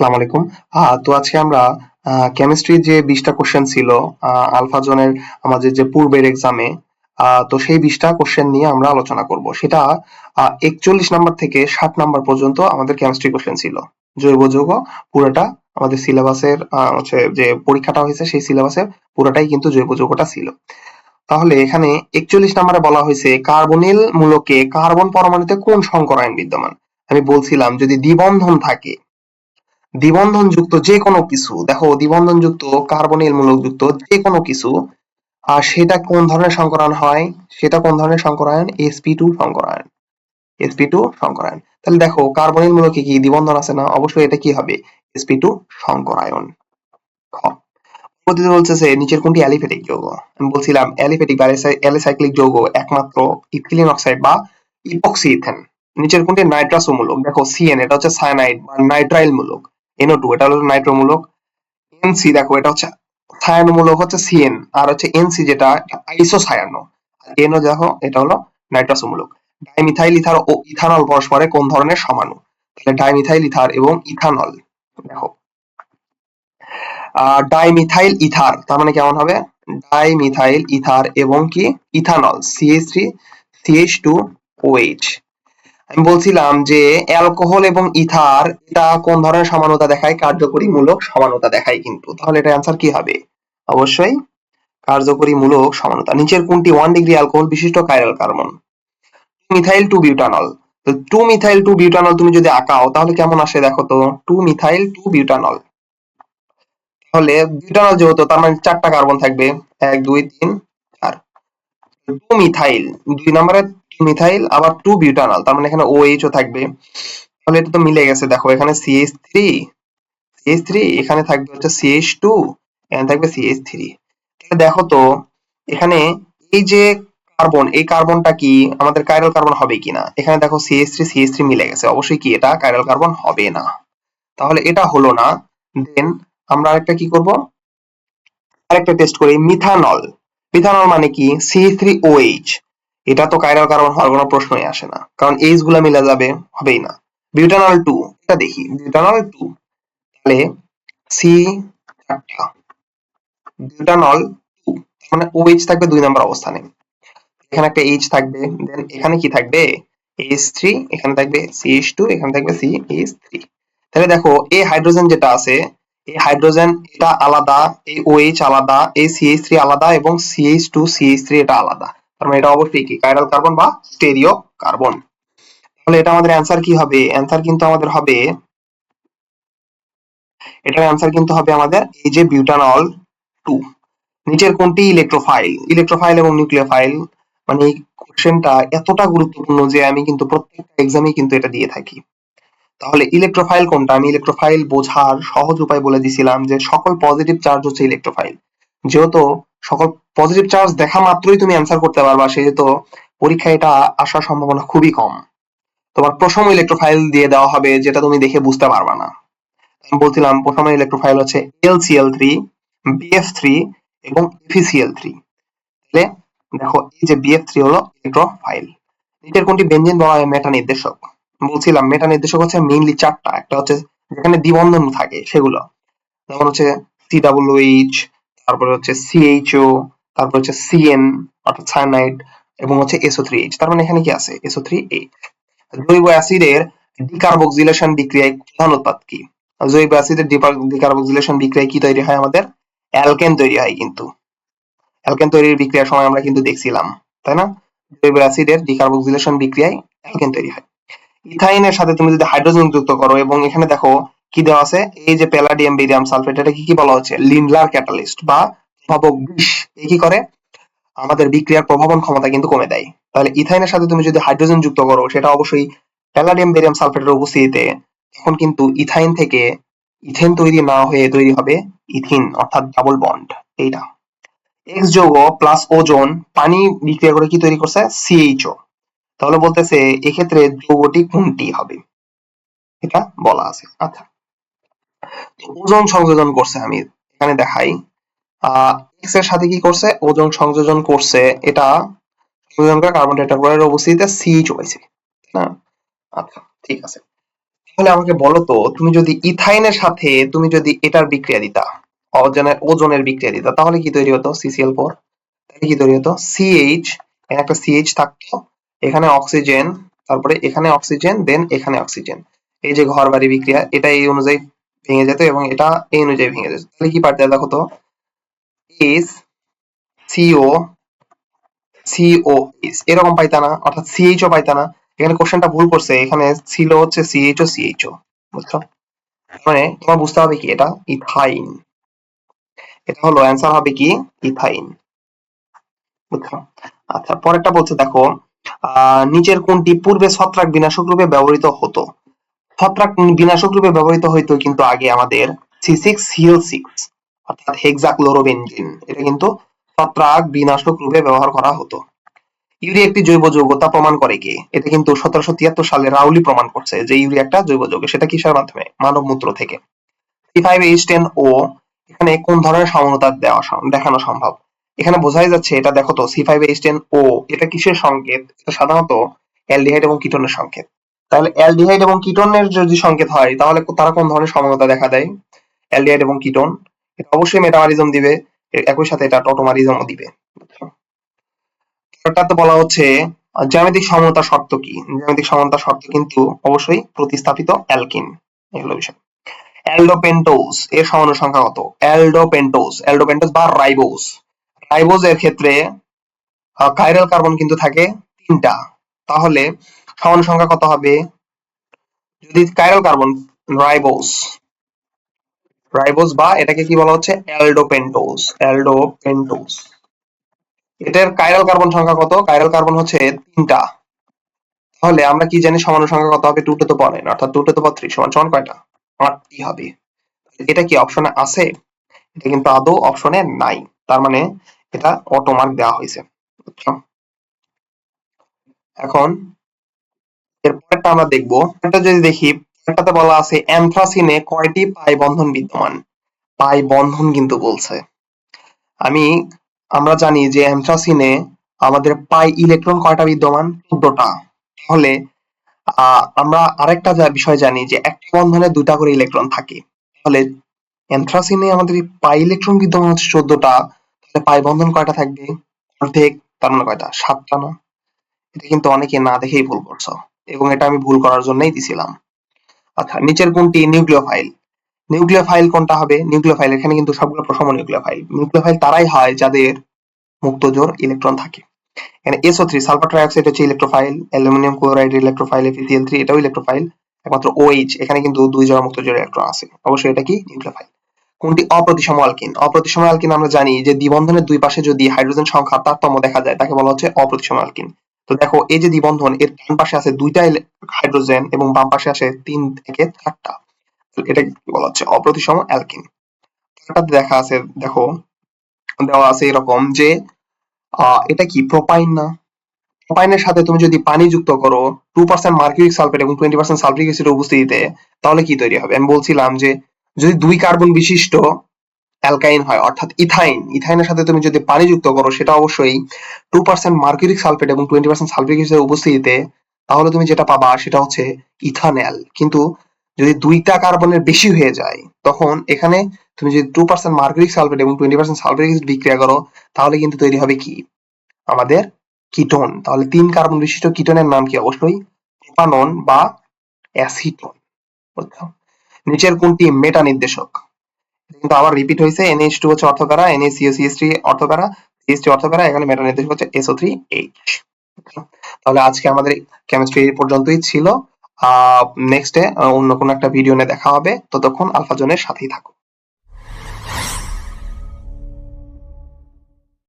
আসসালামু আলাইকুম। তো আজকে আমরা কেমিস্ট্রির যে বিশটা কোশ্চেন ছিল আলফা জোনের আমাদের যে পূর্বের এক্সামে তো সেই বিশটা কোশ্চেন নিয়ে আমরা আলোচনা করব। সেটা একচল্লিশ নাম্বার থেকে ষাট নাম্বার পর্যন্ত আমাদের কেমিস্ট্রি কোশ্চেন ছিল। জৈব যৌগ, পুরোটা আমাদের সিলেবাসের হচ্ছে যে পরীক্ষাটা হয়েছে, সেই সিলেবাসের পুরোটাই কিন্তু জৈব যৌগটা ছিল। তাহলে এখানে একচল্লিশ নাম্বারে বলা হয়েছে কার্বনিল মূলকে কার্বন পরমাণুতে কোন সংকরায়ন বিদ্যমান? আমি বলছিলাম, যদি দ্বিবন্ধন থাকে দ্বিবন্ধন যুক্ত যে কোনো কিছু, দেখো দ্বিবন্ধন যুক্ত কার্বনিল মূলক যুক্ত যে কোনো কিছু, আর সেটা কোন ধরনের সংকরায়ন হয়? সেটা কোন ধরনের সংকরায়ন? Sp2 সংকরায়ন। Sp2 সংকরায়ন। তাহলে দেখো কার্বনিল মূলকে কি? দ্বিবন্ধন আছে না? অবশ্যই এটা কি হবে? Sp2 সংকরায়ন। খ। নিচের কোনটি অ্যালিফেটিক যৌগ? আমি বলছিলাম অ্যালিফেটিক বা অ্যালিসাইক্লিক যৌগ একমাত্র ইথিলিন অক্সাইড বা ইপক্সি ইথেন নিচের কোনটি? নাইট্রাসো মূলক দেখো সিএন এটা হচ্ছে সায়ানাইড বা নাইট্রাইল মূলক এনও টু এটা হলো নাইট্রোমূলক। এনসি দেখো, এটা হচ্ছে ছায়ানোমূলক হচ্ছে সিএন আর হচ্ছে এনসি যেটা আইসো ছায়ানো এনও দেখো, এটা হলো নাইট্রাসোমূলক। ডাইমিথাইল ইথার ও ইথানল পরস্পরে কোন ধরনের সমাণু তাহলে ডাইমিথাইল ইথার এবং ইথানল, দেখো। ডাইমিথাইল ইথার, তার মানে কেমন হবে? ডাইমিথাইল ইথার এবং কি? Ethanol CH three CH two OH আমি বলছিলাম যে অ্যালকোহল এবং ইথার, এটা কোন ধরনের সমানতা দেখায়? কার্যকরী মূলক সমানতা দেখায় কিন্তু। তাহলে এটা অ্যান্সার কি হবে? অবশ্যই কার্যকরী মূলক সমানতা। নিচের কোনটি? ওয়ান ডিগ্রি অ্যালকোহল বিশিষ্ট chiral carbon methyl two butanol তো টু মিথাইল টু বিউটানল তুমি যদি আঁকাও, তাহলে কেমন আসে দেখো তো? টু মিথাইল টু বিউটানল তাহলে বিউটানল যেহেতু, তার মানে চারটা কার্বন থাকবে। এক, দুই, তিন, চার। টু মিথাইল দুই নম্বরে মিথাইল আবার টু বিউটানল তার মানে এখানে OH ও থাকবে। তাহলে এটা তো মিলে গেছে, দেখো, এখানে CH3 CH3 এখানে থাকবে হচ্ছে CH2 এখানে থাকবে CH3 তাহলে দেখো তো, এখানে এই যে কার্বন এই কার্বনটা কি, আমাদের কাইরাল কার্বন হবে কিনা এখানে দেখো CH3 CH3 মিলে গেছে, অবশ্যই কি এটা কাইরাল কার্বন হবে না। তাহলে এটা হলো না দেন আমরা আরেকটা কি করব? আরেকটা টেস্ট করি মিথানল মিথানল মানে কি? C3OH এটা তো কাইরাল কার্বন হওয়ার কোনো প্রশ্নই আসে না। কারণ এইচগুলা মিলে যাবে, হবেই না। বিউটানল টু এটা দেখি। বিউটানল টু তাহলে সি চারটা। বিউটানল টু মানে ওএইচ থাকবে দুই নম্বর অবস্থানে। এখানে একটা এইচ থাকবে দেন এখানে কি থাকবে? এইচ থ্রি এখানে থাকবে সিএইচ টু এখানে থাকবে সি এইচ থ্রি তাহলে দেখো এই হাইড্রোজেন যেটা আছে এই হাইড্রোজেন এটা আলাদা, এই ওএইচ আলাদা, এই সিএইচ থ্রি আলাদা, এবং সিএইচ টু সিএইচ থ্রি এটা আলাদা। তার মানে এটা অবশ্যই কি? কাইরাল কার্বন বা স্টেরিও কার্বন তাহলে এটা আমাদের অ্যান্সার কি হবে? অ্যান্সার কিন্তু আমাদের হবে, এটার অ্যান্সার কিন্তু হবে আমাদের এই যে বিউটানল টু নিচের কোনটি? ইলেকট্রোফাইল ইলেকট্রোফাইল এবং নিউক্লিওফাইল মানে এই কোশ্চেনটা এতটা গুরুত্বপূর্ণ যে আমি কিন্তু প্রত্যেকটা এক্সামে কিন্তু এটা দিয়ে থাকি। তাহলে ইলেকট্রোফাইল কোনটা? আমি ইলেকট্রোফাইল বোঝার সহজ উপায় বলে দিছিলাম যে সকল পজিটিভ চার্জ হচ্ছে ইলেকট্রোফাইল যেহেতু সকল পজিটিভ চার্জ দেখা মাত্রই তুমি অ্যান্সার করতে পারবা, সেহেতু পরীক্ষায় এটা আসার সম্ভাবনা খুবই কম। তোমার প্রথম ইলেকট্রোফাইল দিয়ে দেওয়া হবে, যেটা তুমি দেখে বুঝতে পারবা না। আমি বলছিলাম, প্রথম ইলেকট্রোফাইল হচ্ছে এলসিএল থ্রি বিএফ থ্রি এবং এফিসিএল থ্রি তাহলে দেখো, এই যে বিএফ থ্রি হলো ইলেকট্রোফাইল নিচের কোনটি বেঞ্জিন বলা হয়? মেটা নির্দেশক। বলছিলাম মেটা নির্দেশক হচ্ছে মেইনলি চারটা। একটা হচ্ছে যেখানে দ্বিবন্ধন থাকে সেগুলো। যেমন হচ্ছে সিডাব্লিউএইচ তারপরে হচ্ছে সিএইচও তারপর হচ্ছে সিএন অর্থাৎ সায়ানাইড এবং হচ্ছে এসও থ্রি এইচ তার মানে এখানে কি আছে? এসও থ্রি এইচ জৈব অ্যাসিডের ডিকার্বক্সিলেশন বিক্রিয়ায় প্রধান উৎপাদ কি? জৈব অ্যাসিডের ডিকার্বক্সিলেশন বিক্রিয়ায় কি তৈরি হয়? আমাদের অ্যালকেন তৈরি হয় কিন্তু। অ্যালকেন তৈরির বিক্রিয়ার সময় আমরা কিন্তু দেখছিলাম, তাই না? জৈব অ্যাসিডের ডিকার্বক্সিলেশন বিক্রিয়ায় অ্যালকেন তৈরি হয়। ইথাইনের সাথে তুমি যদি হাইড্রোজেন যুক্ত করো, এবং এখানে দেখো কি দেওয়া আছে? এই যে প্যালাডিয়াম বেরিয়াম সালফেট এটা কি কি বলা হচ্ছে? লিন্ডলার ক্যাটালিস্ট বা প্রভাবক বিষ। এই কি করে? আমাদের বিক্রিয়ার প্রভাবন ক্ষমতা কিন্তু কমে দেয়। তাহলে ইথাইনের সাথে তুমি যদি হাইড্রোজেন যুক্ত করো, সেটা অবশ্যই প্যালাডিয়াম বেরিয়াম সালফেটের উপস্থিতিতে তখন কিন্তু ইথাইন থেকে ইথেন তৈরি না হয়ে তৈরি হবে ইথিন, অর্থাৎ ডাবল বন্ড এইটা। এক্স যৌগ প্লাস ওজন পানি বিক্রিয়া করে কি তৈরি করছে? সিএইচও তাহলে বলতেছে এক্ষেত্রে যৌগটি কোনটি হবে? এটা বলা আছে। আচ্ছা। ওজন সংযোজন করছে, আমি এখানে দেখাই। এক্সের সাথে কি করছে? ওজন সংযোজন করছে, এটা সংযোজন করে কার্বন টেট্রাক্লোরাইডের উপস্থিতিতে সিএইচ হয়েছে না? আচ্ছা ঠিক আছে। তাহলে আমাকে বলো তো, তুমি যদি ইথাইনের সাথে তুমি যদি এটার বিক্রিয়া দিতা ওজনের ওজনের বিক্রিয়া দিতা, তাহলে কি তৈরি হতো? সিসিএল ফোর তাহলে কি তৈরি হতো? সিএইচ একটা সিএইচ থাকতো, এখানে অক্সিজেন তারপরে এখানে অক্সিজেন দেন এখানে অক্সিজেন এই যে ঘর বাড়ি বিক্রিয়া, এটা এই অনুযায়ী ভেঙে যেত এবং এটা এই অনুযায়ী ভেঙে যেত। তাহলে কি পারতে দেখো তো? এস সিও সিও এরকম পাইতা না, অর্থাৎ সিএইচও পাইতা না। এখানে কোশ্চেনটা ভুল করছে। এখানে ছিল হচ্ছে সিএইচও সিএইচও বুঝছ? মানে তোমার বুঝতে হবে কি? এটা ইথাইন। এটা হলো অ্যান্সার হবে কি? ইথাইন। বুঝছ? আচ্ছা পরেরটা বলছে দেখো নিচের কোনটি পূর্বে ছত্রাক বিনাশক রূপে ব্যবহৃত হতো? ছত্রাক বিনাশক রূপে ব্যবহৃত হইতো কিন্তু আগে আমাদের সি সিক্স সিএল সিক্স অর্থাৎ হেক্সাক্লোরোবেনজিন এটা কিন্তু ছত্রাক বিনাশক রূপে ব্যবহার করা হতো। ইউরিয়া একটি জৈব যৌগ তা প্রমাণ করে কে? এটা কিন্তু সতেরোশো তিয়াত্তর সালে রাউলি প্রমাণ করছে যে ইউরিয়া একটা জৈব যৌগ, সেটা কিসের মাধ্যমে? মানব মূত্র থেকে ফাইভ এইচ টেন ও এখানে কোন ধরনের সমানতা দেওয়া দেখানো সম্ভব? এখানে বোঝাই যাচ্ছে, এটা দেখো তো C five H ten O এটা কিসের সংকেত? এটা সাধারণত অ্যালডিহাইড এবং কিটোনের সংকেত। তাহলে অ্যালডিহাইড এবং কিটোনের যদি সংকেত হয়, তাহলে তারা কোন ধরনের সমানতা দেখা দেয়? অ্যালডিহাইড এবং কিটোন, এটা অবশ্যই মেটামারিজম দিবে একই সাথে এটা টটোমারিজমও দিবে। এটাতে বলা হচ্ছে, জ্যামিতিক সমতা শর্ত কি? জ্যামিতিক সমতা শর্ত কিন্তু অবশ্যই প্রতিস্থাপিত অ্যালকিন, এগুলো বিষয়। অ্যালডোপেন্টোজ, এর সমাণু সংখ্যা কত? অ্যালডোপেন্টোজ অ্যালডোপেন্টোজ বা রাইবোজ। রাইবোজ এর ক্ষেত্রে কাইরাল কার্বন কিন্তু থাকে তিনটা। তাহলে সমাণু সংখ্যা কত হবে? যদি কাইরাল কার্বন রাইবোজ রাইবোজ বা এটাকে কি বলা হচ্ছে? অ্যালডোপেন্টোজ অ্যালডোপেন্টোজ এটার কাইরাল কার্বন সংখ্যা কত? কাইরাল কার্বন হচ্ছে তিনটা। তাহলে আমরা কি জানি সমাণু সংখ্যা কত হবে? টু টু পাওয়ার নাইন অর্থাৎ two to the power three সমান সমান কয়টা? আটটি হবে। এটা কি অপশনে আছে? এটা কিন্তু আদৌ অপশনে নাই। তার মানে এটা অটো মার্ক দেওয়া হয়েছে। বুঝছ? এরপরটা আমরা দেখব। এটা যদি দেখি এটাতে বলা আছে অ্যানথ্রাসিনে কয়টি পাই বন্ধন বিদ্যমান? পাই বন্ধন কিন্তু বলছে। আমি, আমরা জানি যে অ্যানথ্রাসিনে আমাদের পাই ইলেকট্রন কয়টা বিদ্যমান? চোদ্দটা। তাহলে আমরা আরেকটা যা বিষয় জানি যে একটা বন্ধনে দুটা করে ইলেকট্রন থাকে। তাহলে অ্যানথ্রাসিনে আমাদের পাই ইলেকট্রন বিদ্যমান হচ্ছে চোদ্দটা। তাহলে পাই বন্ধন কয়টা থাকবে? অর্ধেক, তার মানে কয়টা? সাতটা না? এটা কিন্তু অনেকে না দেখেই ভুল করছ। এবং এটা আমি ভুল করার জন্যই দিছিলাম। আচ্ছা নিচের কোনটি? নিউক্লিওফাইল। নিউক্লিওফাইল কোনটা হবে? নিউক্লিওফাইল, এখানে কিন্তু সবগুলো প্রসম নিউক্লিওফাইল। নিউক্লিওফাইল তারাই হয় যাদের মুক্ত জোর ইলেকট্রন থাকে। এখানে এসও থ্রি, সালফার ট্রাইঅক্সাইড হচ্ছে electrophile, aluminium chloride, electrophile, FeCl three, এটাও ইলেকট্রোফাইল, একমাত্র OH এখানে কিন্তু দুই জোড়া মুক্ত জোড় ইলেকট্রন আছে। অবশ্যই এটা কি? নিউক্লিওফাইল। কোনটি? অপ্রতিসম অ্যালকিন অপ্রতিসম অ্যালকিন আমরা জানি যে দ্বিবন্ধনের দুই পাশে যদি হাইড্রোজেন সংখ্যা তারতম্য দেখা যায়, তাকে বলা হচ্ছে অপ্রতিসম অ্যালকিন তো দেখো, এই যে দ্বিবন্ধন, এর ডান পাশে আছে দুইটা হাইড্রোজেন এবং বাম পাশে আছে তিন থেকে চারটা। এটা বলা হচ্ছে? অপ্রতিসম অ্যালকিন। দেখা আছে, দেখো, দেওয়া আছে এরকম যে এটা কি প্রোপাইন না? প্রোপাইনের সাথে তুমি যদি পানি যুক্ত করো টু পার্সেন্ট মার্কিউরিক সালফেট এবং টোয়েন্টি পার্সেন্ট সালফিক অ্যাসিডের উপস্থিতিতে, তাহলে কি তৈরি হবে? আমি বলছিলাম যে, যদি দুই কার্বন বিশিষ্ট অ্যালকাইন হয়, অর্থাৎ ইথাইন। ইথাইনের সাথে তুমি যদি পানি যুক্ত করো, সেটা অবশ্যই টু পার্সেন্ট মার্কিউরিক সালফেট এবং টোয়েন্টি পার্সেন্ট সালফিক অ্যাসিডের উপস্থিতিতে তাহলে তুমি যেটা পাবা সেটা হচ্ছে ইথানল কিন্তু যদি দুইটা কার্বনের বেশি হয়ে যায়, তখন এখানে তুমি যদি টু পার্সেন্ট মার্কিউরিক সালফেট এবং টোয়েন্টি পার্সেন্ট সালফিক অ্যাসিড বিক্রিয়া করো, তাহলে কিন্তু তৈরি হবে কি? আমাদের কিটোন তাহলে তিন কার্বন বিশিষ্ট কিটোনের নাম কি অবশ্যই? প্রোপানন বা অ্যাসিটোন নিচের কোনটি মেটা নির্দেশক? কিন্তু আবার রিপিট হয়েছে NH2 হচ্ছে অর্থকারা NaCO3 অর্থকারা CH3 অর্থকারা, এখানে মেটা নির্দেশ হচ্ছে SO3H তাহলে আজকে আমাদের কেমিস্ট্রি পর্যন্তই ছিল। নেক্সটে অন্য কোনো একটা ভিডিও নিয়ে দেখা হবে। ততক্ষণ আলফা জনের সাথেই থাকো